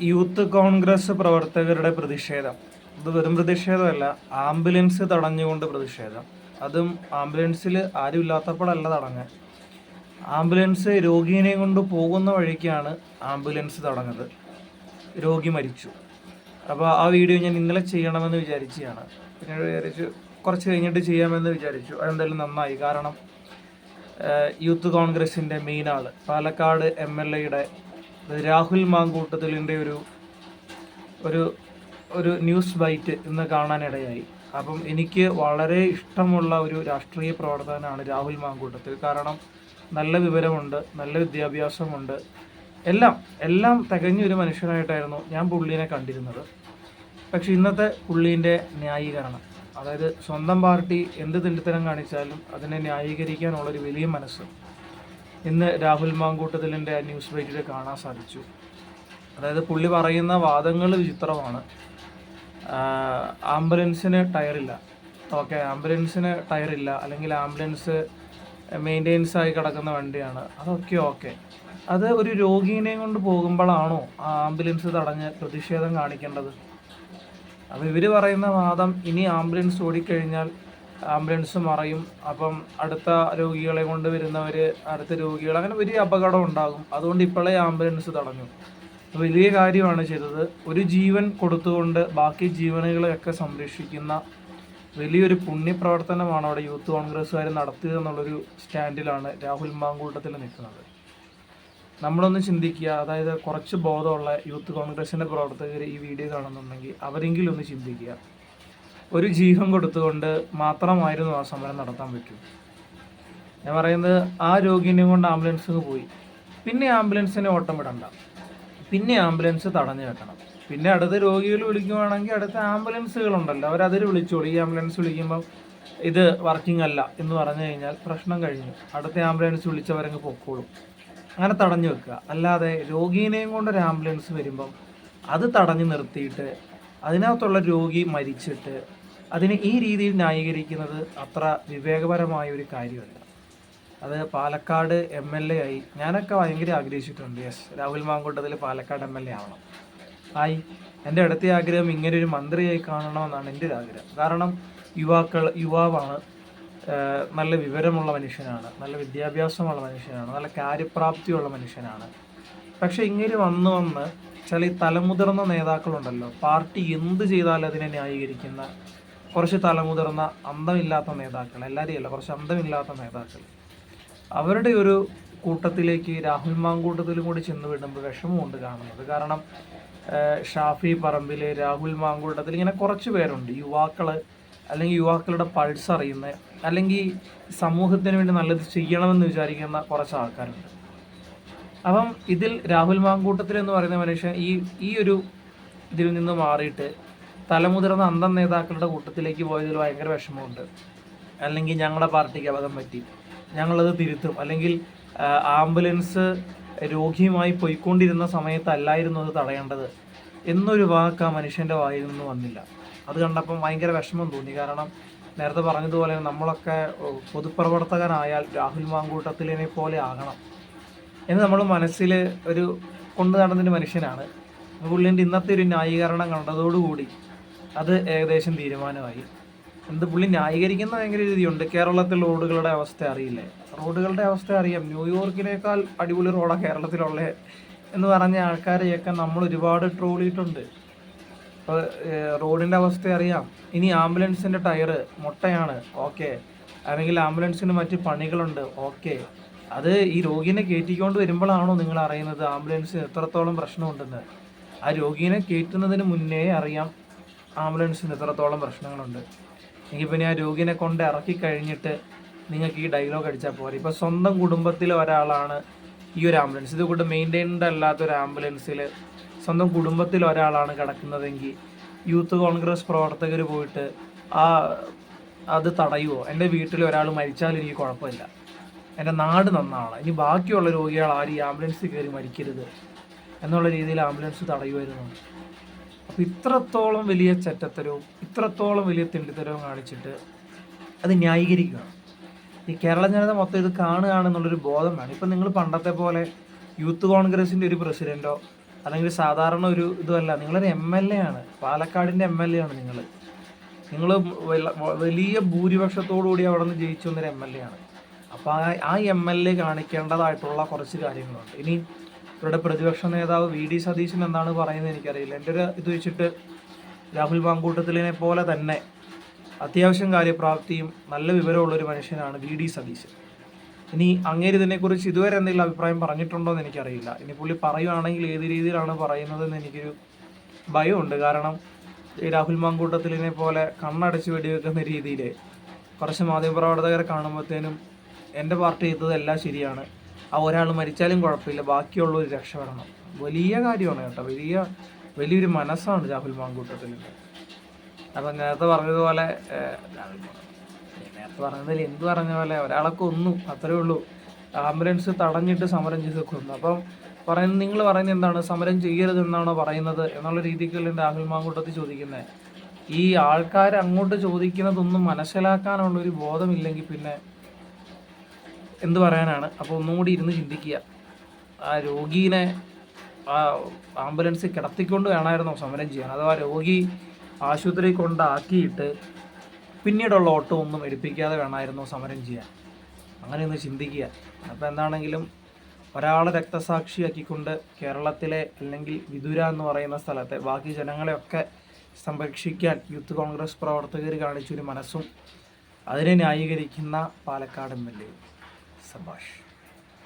Youth Congress പ്രവർത്തകരുടെ പ്രതിഷേധം. അത് വെറും പ്രതിഷേധമല്ല ആംബുലൻസ് തടഞ്ഞുകൊണ്ട് പ്രതിഷേധം. അതും ആംബുലൻസിൽ ആരും ഇല്ലാത്തപ്പോഴല്ല ആംബുലൻസ് രോഗിയെ കൊണ്ട് പോകുന്ന വഴിക്കാണ് ആംബുലൻസ് തടഞ്ഞത്. രോഗി മരിച്ചു. അപ്പോൾ ആ വീഡിയോ ഞാൻ ഇന്നലെ ചെയ്യണമെന്ന് വിചാരിച്ചതാണ്. പിന്നെ വിചാരിച്ചു കുറച്ച് കഴിഞ്ഞിട്ട് ചെയ്യാമെന്ന് വിചാരിച്ചു. അതെന്തായാലും നന്നായി. കാരണം യൂത്ത് കോൺഗ്രസിന്റെ മെയിൻ ആൾ പാലക്കാട് എം എൽ എയുടെ രാഹുൽ മാങ്കൂട്ടത്തിലിന്റെ ഒരു ഒരു ഒരു ന്യൂസ് ബൈറ്റ് ഇന്ന് കാണാനിടയായി. അപ്പം എനിക്ക് വളരെ ഇഷ്ടമുള്ള ഒരു രാഷ്ട്രീയ പ്രവർത്തകനാണ് രാഹുൽ മാങ്കൂട്ടത്തിൽ. കാരണം നല്ല വിവരമുണ്ട് നല്ല വിദ്യാഭ്യാസമുണ്ട്. എല്ലാം എല്ലാം തികഞ്ഞൊരു മനുഷ്യനായിട്ടായിരുന്നു ഞാൻ പുള്ളീനെ കണ്ടിരുന്നത്. പക്ഷെ ഇന്നത്തെ പുള്ളീന്റെ ന്യായീകരണം അതായത് സ്വന്തം പാർട്ടി എന്ത് തിണ്ടിത്തരം കാണിച്ചാലും അതിനെ ന്യായീകരിക്കാനുള്ളൊരു വലിയ മനസ്സ് ഇന്ന് രാഹുൽ മാങ്കൂട്ടത്തിലിന്റെ ന്യൂസ് ബ്രേക്കിൽ കാണാൻ സാധിച്ചു. അതായത് പുള്ളി പറയുന്ന വാദങ്ങൾ വിചിത്രമാണ്. ആംബുലൻസിന് ടയറില്ല. ഓക്കെ ആംബുലൻസിന് ടയറില്ല. അല്ലെങ്കിൽ ആംബുലൻസ് മെയിന്റെനൻസ് ആയി കിടക്കുന്ന വണ്ടിയാണ്. അതൊക്കെ ഓക്കെ. അത് ഒരു രോഗീനെ കൊണ്ട് പോകുമ്പോഴാണോ ആ ആംബുലൻസ് തടഞ്ഞ് പ്രതിഷേധം കാണിക്കേണ്ടത്? അപ്പോൾ ഇവർ പറയുന്ന വാദം ഇനി ആംബുലൻസ് ഓടിക്കഴിഞ്ഞാൽ ആംബുലൻസ് മറയും. അപ്പം അടുത്ത രോഗികളെ കൊണ്ട് വരുന്നവർ അടുത്ത രോഗികൾ അങ്ങനെ വലിയ അപകടം ഉണ്ടാകും. അതുകൊണ്ട് ഇപ്പോഴേ ആംബുലൻസ് തടഞ്ഞു. വലിയ കാര്യമാണ് ചെയ്തത്. ഒരു ജീവൻ കൊടുത്തുകൊണ്ട് ബാക്കി ജീവനുകളെയൊക്കെ സംരക്ഷിക്കുന്ന വലിയൊരു പുണ്യപ്രവർത്തനമാണ് അവിടെ യൂത്ത് കോൺഗ്രസ്സുകാർ നടത്തിയത് എന്നുള്ളൊരു സ്റ്റാൻഡിലാണ് രാഹുൽ മാങ്കൂട്ടത്തിൽ നിൽക്കുന്നത്. നമ്മളൊന്ന് ചിന്തിക്കുക അതായത് കുറച്ച് ബോധമുള്ള യൂത്ത് കോൺഗ്രസിന്റെ പ്രവർത്തകർ ഈ വീഡിയോ കാണുന്നുണ്ടെങ്കിൽ അവരെങ്കിലും ഒന്ന് ചിന്തിക്കുക. ഒരു ജീവൻ കൊടുത്തുകൊണ്ട് മാത്രമായിരുന്നു ആ സമരം നടത്താൻ പറ്റൂ. ഞാൻ പറയുന്നത് ആ രോഗിനെ കൊണ്ട് ആംബുലൻസിന് പോയി. പിന്നെ ആംബുലൻസിനെ ഓട്ടം വിടണ്ട. പിന്നെ ആംബുലൻസ് തടഞ്ഞു വെക്കണം പിന്നെ അടുത്ത രോഗികൾ വിളിക്കുവാണെങ്കിൽ അടുത്ത ആംബുലൻസുകളുണ്ടല്ലോ. അവരതിൽ വിളിച്ചോളൂ. ഈ ആംബുലൻസ് വിളിക്കുമ്പോൾ ഇത് വർക്കിംഗ് അല്ല എന്ന് പറഞ്ഞു കഴിഞ്ഞാൽ പ്രശ്നം കഴിഞ്ഞു. അടുത്ത ആംബുലൻസ് വിളിച്ചവരങ്ങ് പൊക്കോളും. അങ്ങനെ തടഞ്ഞു വെക്കുക. അല്ലാതെ രോഗീനെയും കൊണ്ട് ഒരു ആംബുലൻസ് വരുമ്പം അത് തടഞ്ഞു നിർത്തിയിട്ട് അതിനകത്തുള്ള രോഗി മരിച്ചിട്ട് അതിനെ ഈ രീതിയിൽ ന്യായീകരിക്കുന്നത് അത്ര വിവേകപരമായ ഒരു കാര്യമല്ല. അത് പാലക്കാട് എം എൽ എ ആയി ഞാനൊക്കെ ഭയങ്കര ആഗ്രഹിച്ചിട്ടുണ്ട്. Yes Rahul Mankoottathil Palakkad M L A ആവണം. ആയി. എന്റെ അടുത്ത ആഗ്രഹം ഇങ്ങനെ ഒരു മന്ത്രിയായി കാണണമെന്നാണ് എന്റെ ഒരു ആഗ്രഹം. കാരണം യുവാക്കൾ യുവാവാണ് നല്ല വിവരമുള്ള മനുഷ്യനാണ് നല്ല വിദ്യാഭ്യാസമുള്ള മനുഷ്യനാണ് നല്ല കാര്യപ്രാപ്തിയുള്ള മനുഷ്യനാണ്. പക്ഷേ ഇങ്ങനെ വന്ന് വന്ന് ചില തലമുതിർന്ന നേതാക്കളുണ്ടല്ലോ പാർട്ടി എന്ത് ചെയ്താലും അതിനെ ന്യായീകരിക്കുന്ന കുറച്ച് തലമുതിർന്ന അന്തമില്ലാത്ത നേതാക്കൾ എല്ലാവരെയും അല്ല കുറച്ച് അന്തമില്ലാത്ത നേതാക്കൾ. അവരുടെ ഒരു കൂട്ടത്തിലേക്ക് രാഹുൽ മാങ്കൂട്ടത്തിലും കൂടി ചെന്ന് വിടുമ്പോൾ വിഷമമുണ്ട് കാണുന്നത്. കാരണം ഷാഫി പറമ്പിൽ രാഹുൽ മാങ്കൂട്ടത്തിൽ ഇങ്ങനെ കുറച്ച് പേരുണ്ട്. യുവാക്കൾ അല്ലെങ്കിൽ യുവാക്കളുടെ പൾസ് അറിയുന്ന അല്ലെങ്കിൽ സമൂഹത്തിന് വേണ്ടി നല്ലത് ചെയ്യണമെന്ന് വിചാരിക്കുന്ന കുറച്ച് ആൾക്കാരുണ്ട്. അപ്പം ഇതിൽ രാഹുൽ മാങ്കൂട്ടത്തിൽ എന്ന് പറയുന്ന മനുഷ്യൻ ഈ ഈ ഒരു ഇതിൽ നിന്ന് മാറിയിട്ട് തലമുതിർന്ന അന്തം നേതാക്കളുടെ കൂട്ടത്തിലേക്ക് പോയതിൽ ഭയങ്കര വിഷമമുണ്ട്. അല്ലെങ്കിൽ ഞങ്ങളുടെ പാർട്ടിക്ക് അബദ്ധം പറ്റി. ഞങ്ങളത് തിരുത്തും. അല്ലെങ്കിൽ ആംബുലൻസ് രോഗിയുമായി പോയിക്കൊണ്ടിരുന്ന സമയത്തല്ലായിരുന്നു അത് തടയേണ്ടത് എന്നൊരു വാക്ക് ആ മനുഷ്യന്റെ വായിൽ നിന്ന് വന്നില്ല. അത് കണ്ടപ്പം ഭയങ്കര വിഷമം തോന്നി. കാരണം നേരത്തെ പറഞ്ഞതുപോലെ നമ്മളൊക്കെ പൊതുപ്രവർത്തകനായാൽ രാഹുൽ മാങ്കൂട്ടത്തിലിനെ പോലെ ആകണം എന്ന് നമ്മൾ മനസ്സിൽ ഒരു കൊണ്ടു നടന്നൊരു മനുഷ്യനാണ്. പുള്ളിന്റെ ഇന്നത്തെ ഒരു ന്യായീകരണം കണ്ടതോടുകൂടി അത് ഏകദേശം തീരുമാനമായി. എന്ത് പുള്ളി ന്യായീകരിക്കുന്ന ഭയങ്കര രീതിയുണ്ട്. കേരളത്തിൽ റോഡുകളുടെ അവസ്ഥ അറിയില്ലേ? റോഡുകളുടെ അവസ്ഥ അറിയാം. ന്യൂയോർക്കിനേക്കാൾ അടിപൊളി റോഡാണ് കേരളത്തിലുള്ള എന്ന് പറഞ്ഞ ആൾക്കാരെയൊക്കെ നമ്മൾ ഒരുപാട് ട്രോളിയിട്ടുണ്ട് അപ്പോൾ റോഡിന്റെ അവസ്ഥ അറിയാം. ഇനി ആംബുലൻസിന്റെ ടയർ മുട്ടയാണ്. ഓക്കെ. അല്ലെങ്കിൽ ആംബുലൻസിന് മറ്റ് പണികളുണ്ട്. ഓക്കെ. അത് ഈ രോഗീനെ കയറ്റിക്കൊണ്ട് വരുമ്പോഴാണോ നിങ്ങൾ അറിയുന്നത്? ആംബുലൻസിന് എത്രത്തോളം പ്രശ്നമുണ്ടെന്ന്. ആ രോഗീനെ കയറ്റുന്നതിന് മുന്നേ അറിയാം. ആംബുലൻസിന് എത്രത്തോളം പ്രശ്നങ്ങളുണ്ട്? പിന്നെ ആ രോഗിനെ കൊണ്ട് ഇറക്കി കഴിഞ്ഞിട്ട് നിങ്ങൾക്ക് ഈ ഡയലോഗ് അടിച്ചാൽ പോരെ. ഇപ്പോൾ സ്വന്തം കുടുംബത്തിലെ ഒരാളാണ് ഈ ഒരു ആംബുലൻസ്. ഇത് കൂട്ട് മെയിന്റൈൻഡ് അല്ലാത്ത ഒരു ആംബുലൻസിൽ സ്വന്തം കുടുംബത്തിൽ ഒരാളാണ് കിടക്കുന്നതെങ്കിൽ യൂത്ത് കോൺഗ്രസ് പ്രവർത്തകർ പോയിട്ട് ആ അത് തടയുമോ എന്റെ വീട്ടിൽ ഒരാൾ മരിച്ചാൽ എനിക്ക് കുഴപ്പമില്ല. എന്റെ നാട് നന്നാണ് ഇനി ബാക്കിയുള്ള രോഗികൾ ആരും ഈ ആംബുലൻസിൽ കയറി മരിക്കരുത് എന്നുള്ള രീതിയിൽ ആംബുലൻസ് തടയുമായിരുന്നു അപ്പോൾ ഇത്രത്തോളം വലിയ ചറ്റത്തരവും ഇത്രത്തോളം വലിയ തെണ്ടിത്തരവും കാണിച്ചിട്ട് അത് ന്യായീകരിക്കുക. ഈ കേരള ജനത മൊത്തം ഇത് കാണുകയാണെന്നുള്ളൊരു ബോധം വേണം ഇപ്പം നിങ്ങൾ പണ്ടത്തെ പോലെ യൂത്ത് കോൺഗ്രസിന്റെ ഒരു പ്രസിഡന്റോ അല്ലെങ്കിൽ സാധാരണ ഒരു ഇതുമല്ല. നിങ്ങളൊരു എം എൽ എ ആണ്. പാലക്കാടിന്റെ എം എൽ എ ആണ് നിങ്ങൾ. നിങ്ങൾ വലിയ ഭൂരിപക്ഷത്തോടു കൂടി അവിടെ നിന്ന് ജയിച്ചു വന്നൊരു എം എൽ എ ആണ്. അപ്പോൾ ആ എം എൽ എ കാണിക്കേണ്ടതായിട്ടുള്ള കുറച്ച് കാര്യങ്ങളുണ്ട്. ഇനി ഇവരുടെ പ്രതിപക്ഷ നേതാവ് വി ഡി സതീശൻ എന്നാണ് പറയുന്നത് എനിക്കറിയില്ല. എന്റെ ഒരു ഇത് വെച്ചിട്ട് രാഹുൽ മാങ്കൂട്ടത്തിലിനെ പോലെ തന്നെ അത്യാവശ്യം കാര്യപ്രാപ്തിയും നല്ല വിവരമുള്ളൊരു മനുഷ്യനാണ് വി ഡി സതീശൻ. ഇനി അങ്ങേര് ഇതിനെക്കുറിച്ച് ഇതുവരെ എന്തെങ്കിലും അഭിപ്രായം പറഞ്ഞിട്ടുണ്ടോ എന്ന് എനിക്കറിയില്ല. ഇനി പുള്ളി പറയുകയാണെങ്കിൽ ഏത് രീതിയിലാണ് പറയുന്നതെന്ന് എനിക്കൊരു ഭയമുണ്ട്. കാരണം ഈ രാഹുൽ മാങ്കൂട്ടത്തിലിനെ പോലെ കണ്ണടച്ച് വെടിവെക്കുന്ന രീതിയിൽ കുറച്ച് മാധ്യമപ്രവർത്തകരെ കാണുമ്പോഴത്തേനും എന്റെ പാർട്ടി ചെയ്തതെല്ലാം ശരിയാണ്. ആ ഒരാൾ മരിച്ചാലും കുഴപ്പമില്ല. ബാക്കിയുള്ളവർ രക്ഷപ്പെടണം വലിയ കാര്യമാണ് കേട്ടോ. വലിയ വലിയൊരു മനസ്സാണ് രാഹുൽ മാങ്കൂട്ടത്തിൽ. അപ്പം നേരത്തെ പറഞ്ഞതുപോലെ നേരത്തെ പറഞ്ഞതിൽ എന്ത് പറഞ്ഞ പോലെ ഒരാളെ കൊന്നു. അത്രേ ഉള്ളൂ. ആംബുലൻസ് തടഞ്ഞിട്ട് സമരം ചെയ്ത് കൊന്നു. അപ്പം പറയുന്നത് നിങ്ങൾ പറയുന്നത് എന്താണ്? സമരം ചെയ്യരുത് എന്നാണോ പറയുന്നത്? എന്നുള്ള രീതിക്കല്ലേ രാഹുൽ മാങ്കൂട്ടത്തിൽ ചോദിക്കുന്നത് ഈ ആൾക്കാർ അങ്ങോട്ട് ചോദിക്കുന്നതൊന്നും മനസ്സിലാക്കാനുള്ള ഒരു ബോധമില്ലെങ്കിൽ പിന്നെ എന്ത് പറയാനാണ്. അപ്പോൾ ഒന്നും കൂടി ഇരുന്ന് ചിന്തിക്കുക. ആ രോഗീനെ ആ ആംബുലൻസ് കിടത്തിക്കൊണ്ട് വേണമായിരുന്നു സമരം ചെയ്യാൻ? അഥവാ രോഗി ആശുപത്രി കൊണ്ടാക്കിയിട്ട് പിന്നീടുള്ള ഓട്ടോ ഒന്നും എടുപ്പിക്കാതെ വേണമായിരുന്നു സമരം ചെയ്യാൻ? അങ്ങനെ ഒന്ന് ചിന്തിക്കുക. അപ്പോൾ എന്താണെങ്കിലും ഒരാളെ രക്തസാക്ഷിയാക്കിക്കൊണ്ട് കേരളത്തിലെ അല്ലെങ്കിൽ വിദുര എന്ന് പറയുന്ന സ്ഥലത്തെ ബാക്കി ജനങ്ങളെയൊക്കെ സംരക്ഷിക്കാൻ യൂത്ത് കോൺഗ്രസ് പ്രവർത്തകർ കാണിച്ചൊരു മനസ്സും അതിനെ ന്യായീകരിക്കുന്ന Palakkad M L A Sabash.